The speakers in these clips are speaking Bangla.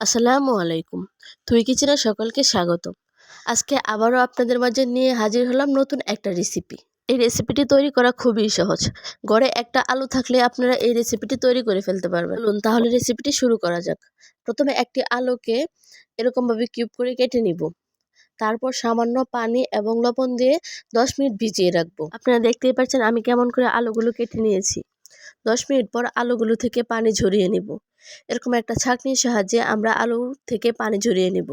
আসসালামু আলাইকুম। তুই কি কিচেনে সকলকে স্বাগত আজকে আবারও আপনাদের মাঝে নিয়ে হাজির হলাম নতুন একটা রেসিপি। এই রেসিপিটি তৈরি করা খুবই সহজ। ঘরে একটা আলু থাকলে আপনারা এই রেসিপিটি তৈরি করে ফেলতে পারবেন। তাহলে রেসিপিটি শুরু করা যাক। প্রথমে একটি আলুকে এরকমভাবে কিউব করে কেটে নিব। তারপর সামান্য পানি এবং লবণ দিয়ে দশ মিনিট ভিজিয়ে রাখব। আপনারা দেখতেই পাচ্ছেন আমি কেমন করে আলুগুলো কেটে নিয়েছি। দশ মিনিট পর আলুগুলো থেকে পানি ঝরিয়ে নিব। এরকম একটা ছাঁকনির সাহায্যে আমরা আলু থেকে পানি ঝরিয়ে নেব।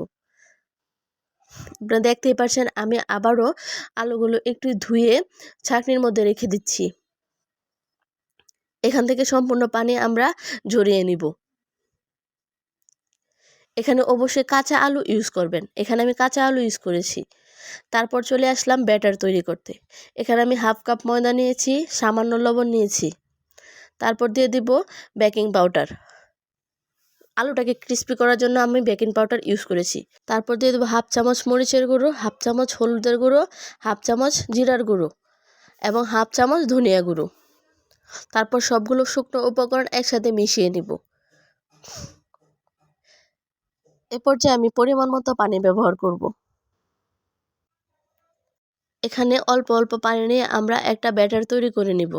আপনারা দেখতেই পাচ্ছেন আমি আবারও আলুগুলো একটু ধুয়ে ছাঁকনির মধ্যে রেখে দিচ্ছি। এখান থেকে সম্পূর্ণ পানি আমরা ঝরিয়ে নিব। এখানে অবশ্যই কাঁচা আলু ইউজ করবেন। এখানে আমি কাঁচা আলু ইউজ করেছি। তারপর চলে আসলাম ব্যাটার তৈরি করতে। এখানে আমি হাফ কাপ ময়দা নিয়েছি, সামান্য লবণ নিয়েছি। তারপর দিয়ে দিব বেকিং পাউডার আলুটাকে ক্রিস্পি করার জন্য আমি বেকিং পাউডার ইউজ করেছি। তারপর দিয়ে দেবো হাফ চামচ মরিচের গুঁড়ো হাফ চামচ হলুদের গুঁড়ো হাফ চামচ জিরার গুঁড়ো এবং হাফ চামচ ধনিয়া গুঁড়ো। তারপর সবগুলো শুকনো উপকরণ একসাথে মিশিয়ে নিব। এ পর্যায়ে আমি পরিমাণ মতো পানি ব্যবহার করব। এখানে অল্প অল্প পানি নিয়ে আমরা একটা ব্যাটার তৈরি করে নিব।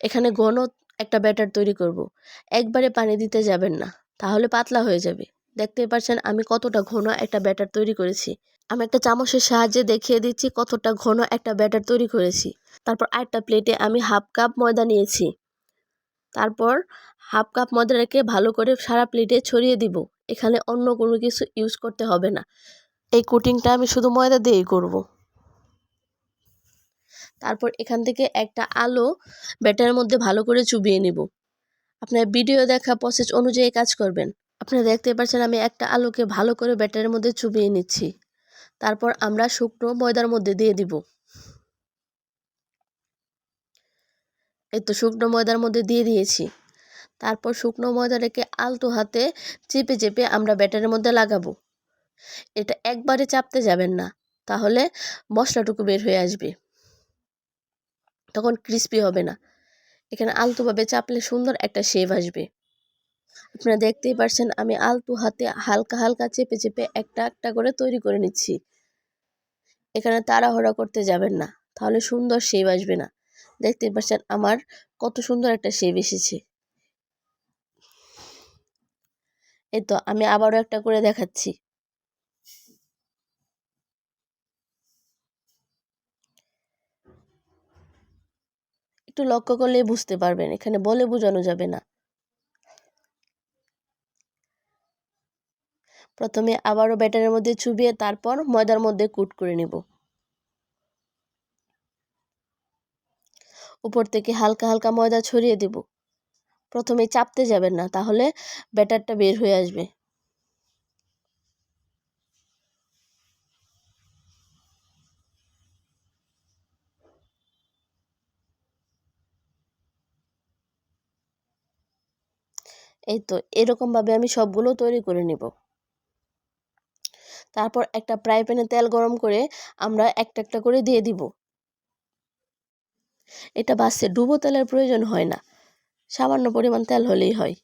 এখানে ঘন একটা ব্যাটার তৈরি করব। একবারে পানি দিতে যাবেন না, তাহলে পাতলা হয়ে যাবে। দেখতে পাচ্ছেন আমি কতটা ঘন একটা ব্যাটার তৈরি করেছি। আমি একটা চামচের সাহায্যে দেখিয়ে দিচ্ছি কতটা ঘন একটা ব্যাটার তৈরি করেছি। তারপর আরেকটা প্লেটে আমি হাফ কাপ ময়দা নিয়েছি। তারপর হাফ কাপ ময়দা রেখে ভালো করে সারা প্লেটে ছড়িয়ে দিব। এখানে অন্য কোনো কিছু ইউজ করতে হবে না। এই কুটিংটা আমি শুধু ময়দা দিয়েই করব। তারপর এখান থেকে একটা আলো ব্যাটারের মধ্যে ভালো করে চুবিয়ে নিব। আপনার ভিডিও দেখা প্রসেস অনুযায়ী কাজ করবেন। আপনারা দেখতে পাচ্ছেন আমি একটা আলোকে ভালো করে ব্যাটারের মধ্যে চুবিয়ে নিচ্ছি। তারপর আমরা শুকনো ময়দার মধ্যে দিয়ে দিব। এই তো শুকনো ময়দার মধ্যে দিয়ে দিয়েছি। তারপর শুকনো ময়দা রেখে আলতো হাতে চেপে চেপে আমরা ব্যাটারের মধ্যে লাগাবো। এটা একবারে চাপতে যাবেন না, তাহলে মশলাটুকু বের হয়ে আসবে। তখন ক্রিস্পি হবে না। এখানে আলতোভাবে চাপলে সুন্দর একটা শেভ আসবে। আপনারা দেখতেই পারছেন আমি আলতু হাতে হালকা হালকা চেপে চেপে একটা একটা করে তৈরি করে নিচ্ছি। এখানে তাড়াহড়া করতে যাবেন না, তাহলে সুন্দর শেভ আসবে না। দেখতেই পাচ্ছেন আমার কত সুন্দর একটা শেভ এসেছে। এই তো আমি আবারও একটা করে দেখাচ্ছি। একটু লক্ষ্য করলেই বুঝতে পারবেন, এখানে বলে বোঝানো যাবে না। প্রথমে আবারও ব্যাটারের মধ্যে চুবিয়ে তারপর ময়দার মধ্যে কুট করে নেব। উপর থেকে হালকা হালকা ময়দা ছড়িয়ে দেব। প্রথমে চাপতে যাবেন না, তাহলে ব্যাটারটা বের হয়ে আসবে। এই তো এরকমভাবে আমি সবগুলো তৈরি করে নেব। তারপর একটা ফ্রাই প্যানে তেল গরম করে আমরা একটা একটা করে দিয়ে দিব। এটা বাসে ডুবো তেলের প্রয়োজন হয় না, সামান্য পরিমাণ তেল হলেই হয়।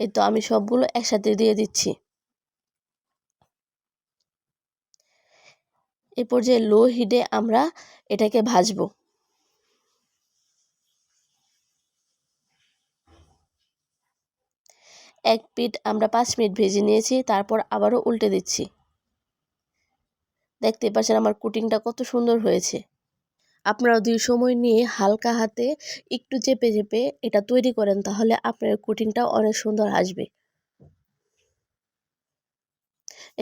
এই তো আমি সবগুলো একসাথে দিয়ে দিচ্ছি। এ পর্যায়ে লো হিটে আমরা এটাকে ভাজবো। এক পিঠ আমরা পাঁচ মিনিট ভেজে নিয়েছি, তারপর আবারও উল্টে দিচ্ছি। দেখতে পাচ্ছেন আমার কুটিংটা কত সুন্দর হয়েছে। আপনারা দুই সময় নিয়ে হালকা হাতে একটু চেপে চেপে এটা তৈরি করেন, তাহলে আপনার কুটিংটা অনেক সুন্দর আসবে।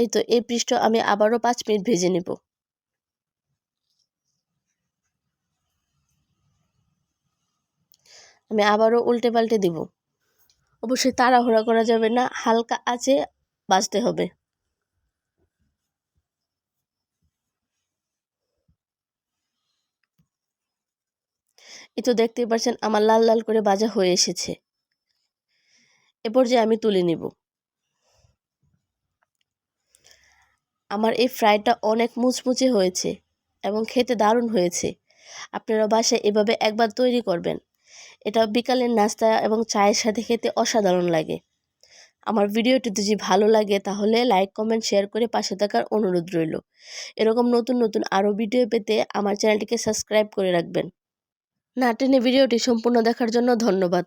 এই তো, এই পৃষ্ঠ আমি আবারও পাঁচ মিনিট ভেজে নেব। আমি আবারও উল্টে পাল্টে দিব। অবশ্যই তাড়াহুড়া করা যাবে না, হালকা আছে বাজতে হবে। এই তো দেখতেই পাচ্ছেন আমার লাল লাল করে বাজা হয়ে এসেছে। এ পর্যায়ে আমি তুলে নিব। আমার এই ফ্রাইটা অনেক মুচমুচে হয়েছে এবং খেতে দারুণ হয়েছে। আপনারা বাসায় এভাবে একবার তৈরি করবেন। এটা বিকালের নাস্তা এবং চায়ের সাথে খেতে অসাধারণ লাগে। আমার ভিডিওটি যদি ভালো লাগে তাহলে লাইক, কমেন্ট, শেয়ার করে পাশে থাকার অনুরোধ রইল। এরকম নতুন নতুন আরও ভিডিও পেতে আমার চ্যানেলটিকে সাবস্ক্রাইব করে রাখবেন। না টেনে ভিডিওটি সম্পূর্ণ দেখার জন্য ধন্যবাদ।